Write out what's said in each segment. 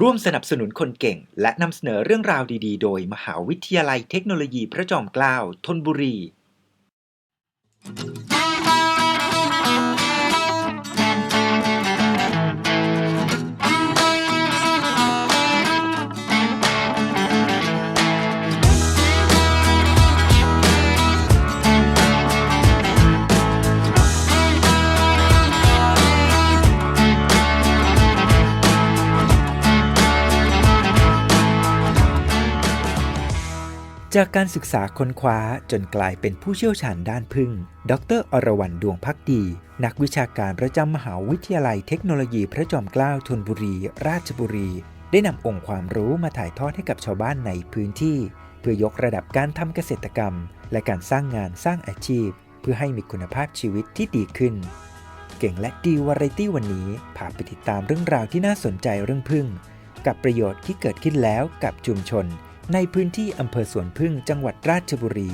ร่วมสนับสนุนคนเก่ง และนำเสนอเรื่องราวดีๆ โดย มหาวิทยาลัยเทคโนโลยีพระจอมเกล้าธนบุรี จากการศึกษาค้นคว้าจนกลายเป็นผู้เชี่ยวชาญด้านพึ่ง ดรอรวรรณดวงพักดี นักวิชาการประจำมหาวิทยาลัยเทคโนโลยีพระจอมเกล้าธนบุรี ราชบุรี ได้นำองค์ความรู้มาถ่ายทอดให้กับชาวบ้านในพื้นที่ เพื่อยกระดับการทำเกษตรกรรม และการสร้างงานสร้างอาชีพ เพื่อให้มีคุณภาพชีวิตที่ดีขึ้น เก่งและดีวารตี้วันนี้พาไปติดตามเรื่องราวที่น่าสนใจเรื่องพึ่ง กับประโยชน์ที่เกิดขึ้นแล้วกับชุมชน ในพื้นที่อำเภอสวนพึ่งจังหวัดราชบุรี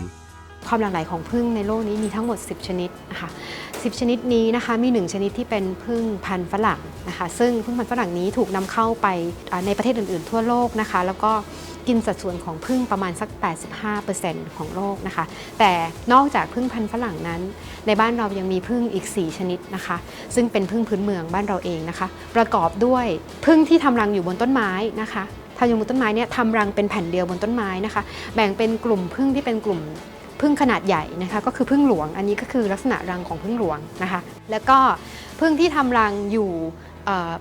ความหลากหลายของผึ้งในโลกนี้มีทั้งหมด 10 ชนิดนะคะ10 ชนิดนี้นะคะมี 1 ชนิดที่เป็นผึ้งพันธุ์ฝรั่งนะคะซึ่งผึ้งพันธุ์ฝรั่งนี้ถูกนำเข้าไปในประเทศอื่น ๆ ทั่วโลกนะคะแล้วก็กินสัดส่วนของผึ้งประมาณสัก 85%ของโลกนะคะ แต่นอกจากผึ้งพันธุ์ฝรั่งนั้น ในบ้านเรายังมีผึ้งอีก 4 ชนิดนะคะ ซึ่งเป็นผึ้งพื้นเมืองบ้านเราเองนะคะ ประกอบด้วยผึ้งที่ทำรังอยู่บนต้นไม้นะคะ ทำอยู่บนต้นไม้เนี่ยทำรังเป็นแผ่นเดียวบนต้นไม้นะคะ แบ่งเป็นกลุ่มผึ้งที่เป็นกลุ่มพึ่งขนาดใหญ่นะคะ ก็คือพึ่งหลวง อันนี้ก็คือลักษณะรังของพึ่งหลวงนะคะ แล้วก็พึ่งที่ทำรังอยู่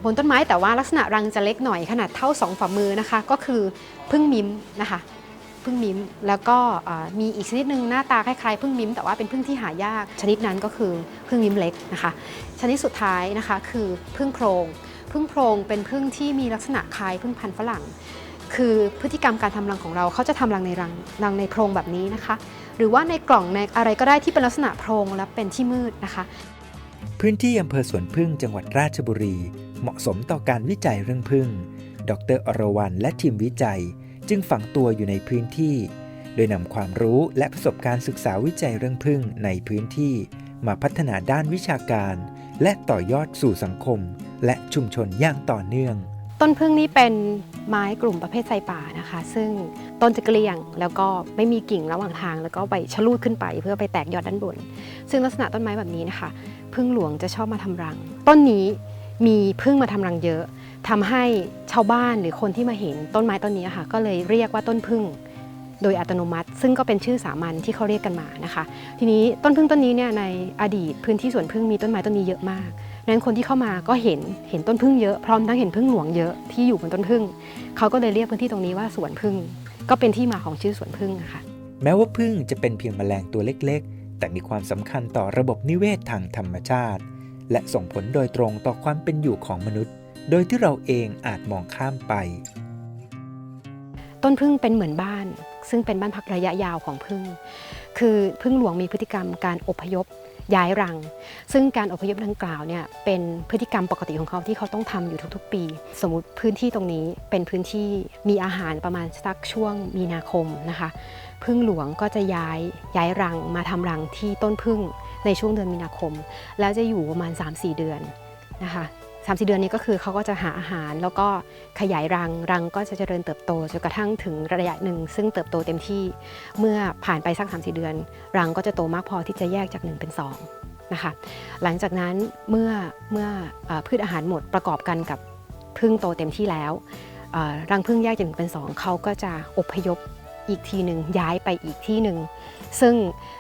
บนต้นไม้แต่ว่าลักษณะรังจะเล็กหน่อยขนาดเท่าสองฝ่ามือนะคะ ก็คือพึ่งมิมนะคะพึ่งมิมแล้วก็มีอีกชนิดหนึ่งหน้าตาคล้ายๆพึ่งมิมแต่ว่าเป็นพึ่งที่หายาก ชนิดนั้นก็คือพึ่งมิมเล็กนะคะ ชนิดสุดท้ายนะคะคือพึ่งโพรง พึ่งโพรงเป็นพึ่งที่มีลักษณะคล้ายพึ่งพันธุ์ฝรั่ง คือพฤติกรรมการทำรังของเราเขาจะทำรังในรังรังในโพรงแบบนี้นะคะ หรือว่าในกล่องในอะไรก็ได้ที่เป็นลักษณะโพรงและเป็นที่มืดนะคะ พื้นที่อำเภอสวนพึ่งจังหวัดราชบุรี เหมาะสมต่อการวิจัยเรื่องพึ่ง ดรอรวรรณและทีมวิจัย จึงฝังตัวอยู่ในพื้นที่ โดยนำความรู้และประสบการณ์ศึกษาวิจัยเรื่องพึ่งในพื้นที่ มาพัฒนาด้านวิชาการ และต่อยอดสู่สังคม และชุมชนอย่างต่อเนื่อง ต้นพึ่งนี้เป็นไม้กลุ่มประเภทไทรป่านะคะ ซึ่งต้นจะเกลียงแล้วก็ไม่มีกิ่งระหว่างทาง แล้วก็ไปชะลูดขึ้นไป เพื่อไปแตกยอดด้านบน ซึ่งลักษณะต้นไม้แบบนี้นะคะพึ่งหลวงจะชอบมาทำรัง ต้นนี้มีพึ่งมาทำรังเยอะทำให้ชาวบ้านหรือคนที่มาเห็นต้นไม้ต้นนี้ค่ะก็เลยเรียกว่าต้นพึ่งโดยอัตโนมัติ ซึ่งก็เป็นชื่อสามัญที่เขาเรียกกันมานะคะ ทีนี้ต้นพึ่งต้นนี้เนี่ยในอดีตพื้นที่สวนพึ่งมีต้นไม้ต้นนี้เยอะมาก นั้นคนที่เข้ามาก็เห็นเห็นต้นพึ่งเยอะพร้อมทั้งเห็นพึ่งหลวงเยอะที่อยู่บนต้นพึ่งเขาก็เลยเรียกพื้นที่ตรงนี้ว่าสวนพึ่ง ก็เป็นที่มาของชื่อสวนพึ่งอะค่ะแม้ว่าพึ่งจะเป็นเพียงแมลงตัวเล็กๆ แต่มีความสำคัญต่อระบบนิเวศทางธรรมชาติ และส่งผลโดยตรงต่อความเป็นอยู่ของมนุษย์ โดยที่เราเองอาจมองข้ามไป ต้นพึ่งเป็นเหมือนบ้าน ซึ่งเป็นบ้านพักระยะยาวของพึ่ง คือพึ่งหลวงมีพฤติกรรมการอพยพ ย้ายรัง ซึ่งการอพยพดังกล่าวเนี่ยเป็นพฤติกรรมปกติของเขาที่เขาต้องทำอยู่ทุกๆ ปี สมมุติพื้นที่ตรงนี้เป็นพื้นที่มีอาหารประมาณสักช่วงมีนาคมนะคะพึ่งหลวงก็จะย้ายย้ายรังมาทำรังที่ต้นพึ่งในช่วงเดือนมีนาคม แล้วจะอยู่ประมาณ 3-4 เดือนนะคะ สามสี่เดือนนี้ก็คือเขาก็จะหาอาหาร แล้วก็ขยายรังรังก็จะเจริญเติบโตจนกระทั่งถึงระยะหนึ่ง ซึ่งเติบโตเต็มที่เมื่อผ่านไปสัก3ามสเดือน รังก็จะโตมากพอที่จะแยกจาก 1 เป็น 2 นะคะ หลังจากนั้นเมื่อเมื่ออพืชอาหารหมดประกอบกันกับพึ่งโตเต็มที่แล้วรังพึ่งแยกจากหนึ่งเป็น 2เขาก็จะอพยพอีกทีหนึ่งย้ายไปอีกที่หนึ่งซึ่ง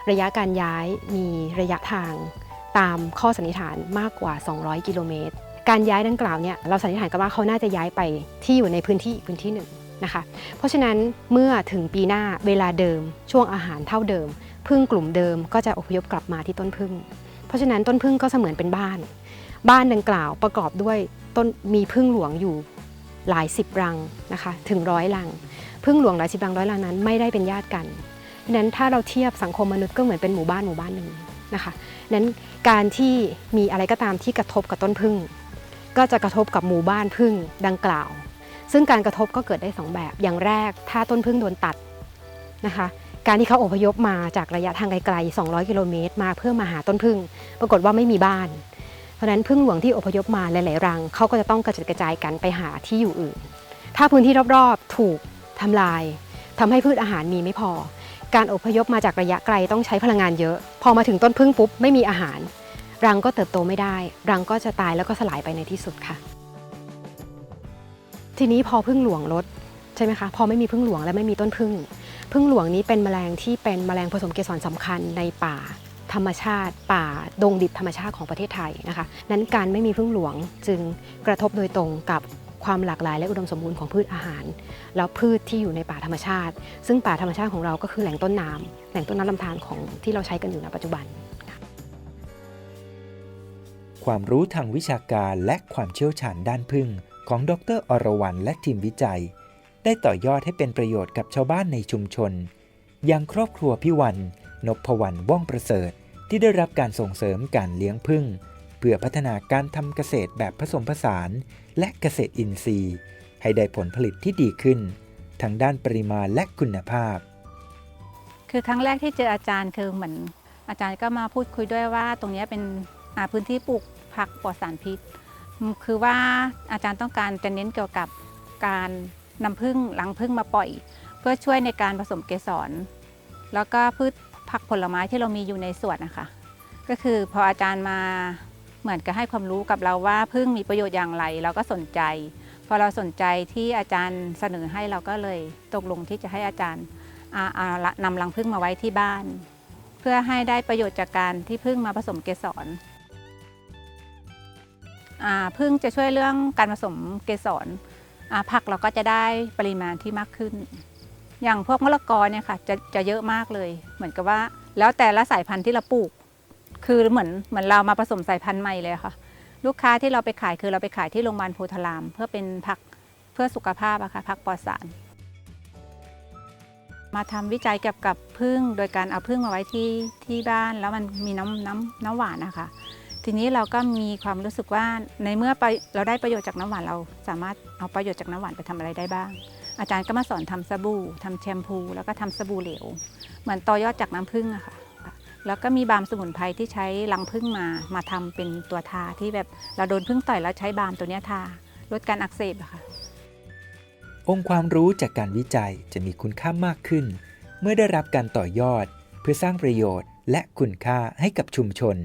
ระยะการย้ายมีระยะทางตามข้อสันนิษฐานมากกว่า 200 กิโลเมตร การย้ายดังกล่าวเนี่ยเราสันนิษฐานกันว่าเขาน่าจะย้ายไปที่อยู่ในพื้นที่อีกพื้นที่หนึ่งนะคะ เพราะฉะนั้นเมื่อถึงปีหน้าเวลาเดิม ช่วงอาหารเท่าเดิมพึ่งกลุ่มเดิมก็จะอพยพกลับมาที่ต้นพึ่ง เพราะฉะนั้นต้นพึ่งก็เสมือนเป็นบ้าน บ้านดังกล่าวประกอบด้วยต้นมีพึ่งหลวงอยู่หลายสิบรังนะคะถึงร้อยรัง พึ่งหลวงหลายสิบรังร้อยรังนั้นไม่ได้เป็นญาติกันเพราะฉะนั้นถ้าเราเทียบสังคมมนุษย์ก็เหมือนเป็นหมู่บ้านหมู่บ้านหนึ่งนะคะนั้นการที่มีอะไรก็ตามที่กระทบกับต้นพึ่ง ก็จะกระทบกับหมู่บ้านพึ่งดังกล่าว ซึ่งการกระทบก็เกิดได้สองแบบ อย่างแรกถ้าต้นพึ่งโดนตัดนะคะ การที่เขาอพยพมาจากระยะทางไกลๆ 200 กิโลเมตร มาเพื่อมาหาต้นพึ่ง ปรากฏว่าไม่มีบ้าน เพราะฉะนั้นพึ่งหลวงที่อพยพมาหลายๆรังเขาก็จะต้องกระจัดกระจายกันไปหาที่อยู่อื่น ถ้าพื้นที่รอบๆถูกทำลายทำให้พืชอาหารมีไม่พอ การอพยพมาจากระยะไกลต้องใช้พลังงานเยอะ พอมาถึงต้นพึ่งปุ๊บไม่มีอาหาร รังก็เติบโตไม่ได้ รังก็จะตายแล้วก็สลายไปในที่สุดค่ะ ทีนี้พอพึ่งหลวงลดใช่ไหมคะพอไม่มีพึ่งหลวงและไม่มีต้นพึ่งพึ่งหลวงนี้เป็นแมลงที่เป็นแมลงผสมเกสรสำคัญในป่าธรรมชาติ ป่าดงดิบธรรมชาติของประเทศไทยนะคะนั้นการไม่มีพึ่งหลวงจึงกระทบโดยตรงกับความหลากหลายและอุดมสมบูรณ์ของพืชอาหาร แล้วพืชที่อยู่ในป่าธรรมชาติ ซึ่งป่าธรรมชาติของเราก็คือแหล่งต้นน้ำแหล่งต้นน้ำลำธารของที่เราใช้กันอยู่ในปัจจุบัน ความรู้ทางวิชาการและความเชี่ยวชาญด้านพึ่งของดรอรวรรณและทีมวิจัย ได้ต่อยอดให้เป็นประโยชน์กับชาวบ้านในชุมชน อย่างครอบครัวพี่วันนพวรรณว่องประเสริฐที่ได้รับการส่งเสริมการเลี้ยงพึ่ง เพื่อพัฒนาการทำเกษตรแบบผสมผสาน และเกษตรอินทรีย์ ให้ได้ผลผลิตที่ดีขึ้น ทั้งด้านปริมาณและคุณภาพ คือครั้งแรกที่เจออาจารย์คือเหมือนอาจารย์ก็มาพูดคุยด้วยว่าตรงนี้เป็น พื้นที่ปลูกผักปลอดสารพิษ คือว่าอาจารย์ต้องการจะเน้นเกี่ยวกับการนำพึ่งหลังพึ่งมาปล่อย เพื่อช่วยในการผสมเกสร แล้วก็พืชผักผลไม้ที่เรามีอยู่ในสวนนะคะก็คือพออาจารย์มาเหมือนกับให้ความรู้กับเราว่าพึ่งมีประโยชน์อย่างไร เราก็สนใจ พอเราสนใจที่อาจารย์เสนอให้เราก็เลยตกลงที่จะให้อาจารย์นำรังผึ้งมาไว้ที่บ้าน เพื่อให้ได้ประโยชน์จากการที่ผึ้งมาผสมเกสร อ่าผึ้งจะช่วยเรื่องการผสมเกสรผักเราก็จะได้ปริมาณที่มากขึ้น อย่างพวกมะละกอเนี่ยค่ะจะจะเยอะมากเลย เหมือนกับว่า แล้วแต่ละสายพันธุ์ที่เราปลูก คือเหมือนเหมือนเรามาผสมสายพันธุ์ใหม่เลยค่ะ ลูกค้าที่เราไปขายคือเราไปขายที่โรงพยาบาลโพธาราม เพื่อเป็นผักเพื่อสุขภาพอะค่ะผักปลอดสารมาทำวิจัยเกี่ยวกับพึ่งโดยการเอาพึ่งมาไว้ที่ที่บ้าน แล้วมันมีน้ำน้ำน้ำหวานนะคะ ทีนี้เราก็มีความรู้สึกว่าในเมื่อเราได้ประโยชน์จากน้ำหวานเราสามารถเอาประโยชน์จากน้ำหวานไปทำอะไรได้บ้าง อาจารย์ก็มาสอนทำสบู่ทำแชมพู แล้วก็ทำสบู่เหลว เหมือนต่อยอดจากน้ำผึ้งอะค่ะแล้วก็มีบาล์มสมุนไพรที่ใช้รังผึ้งมามาทำเป็นตัวทาที่แบบเราโดนผึ้งต่อยแล้วใช้บาล์มตัวนี้ทาลดการอักเสบอะค่ะ องค์ความรู้จากการวิจัยจะมีคุณค่ามากขึ้น เมื่อได้รับการต่อยอด เพื่อสร้างประโยชน์และคุณค่าให้กับชุมชน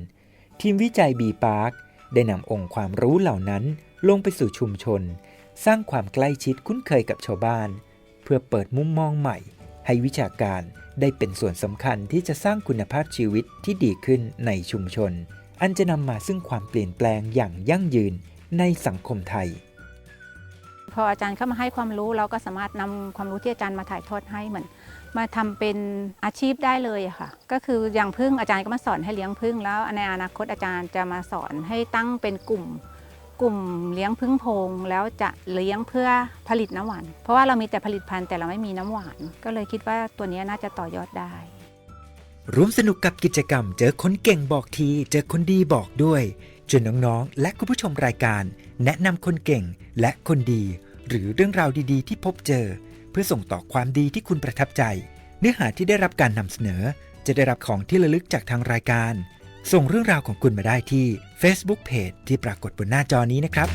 ทีมวิจัยบีพาร์คได้นำองค์ความรู้เหล่านั้นลงไปสู่ชุมชน สร้างความใกล้ชิดคุ้นเคยกับชาวบ้าน เพื่อเปิดมุมมองใหม่ ให้วิชาการได้เป็นส่วนสำคัญที่จะสร้างคุณภาพชีวิตที่ดีขึ้นในชุมชน อันจะนำมาซึ่งความเปลี่ยนแปลงอย่างยั่งยืนในสังคมไทย พออาจารย์เข้ามาให้ความรู้เราก็สามารถนำความรู้ที่อาจารย์มาถ่ายทอดให้เหมือนมาทำเป็นอาชีพได้เลยอะค่ะ ก็คืออย่างพึ่งอาจารย์ก็มาสอนให้เลี้ยงพึ่งแล้วในอนาคตอาจารย์จะมาสอนให้ตั้งเป็นกลุ่ม กลุ่มเลี้ยงพึ่งโพงแล้วจะเลี้ยงเพื่อผลิตน้ำหวานเพราะว่าเรามีแต่ผลิตภัณฑ์แต่เราไม่มีน้ำหวาน ก็เลยคิดว่าตัวนี้น่าจะต่อยอดได้ร่วมสนุกกับกิจกรรม เจอคนเก่งบอกที เจอคนดีบอกด้วยจนน้องๆ และคุณผู้ชมรายการ แนะนำคนเก่งและคนดี หรือเรื่องราวดีๆ ที่พบเจอ เพื่อส่งต่อความดีที่คุณประทับใจ เนื้อหาที่ได้รับการนำเสนอ จะได้รับของที่ระลึกจากทางรายการ ส่งเรื่องราวของคุณมาได้ที่ Facebook Page ที่ปรากฏบนหน้าจอนี้นะครับ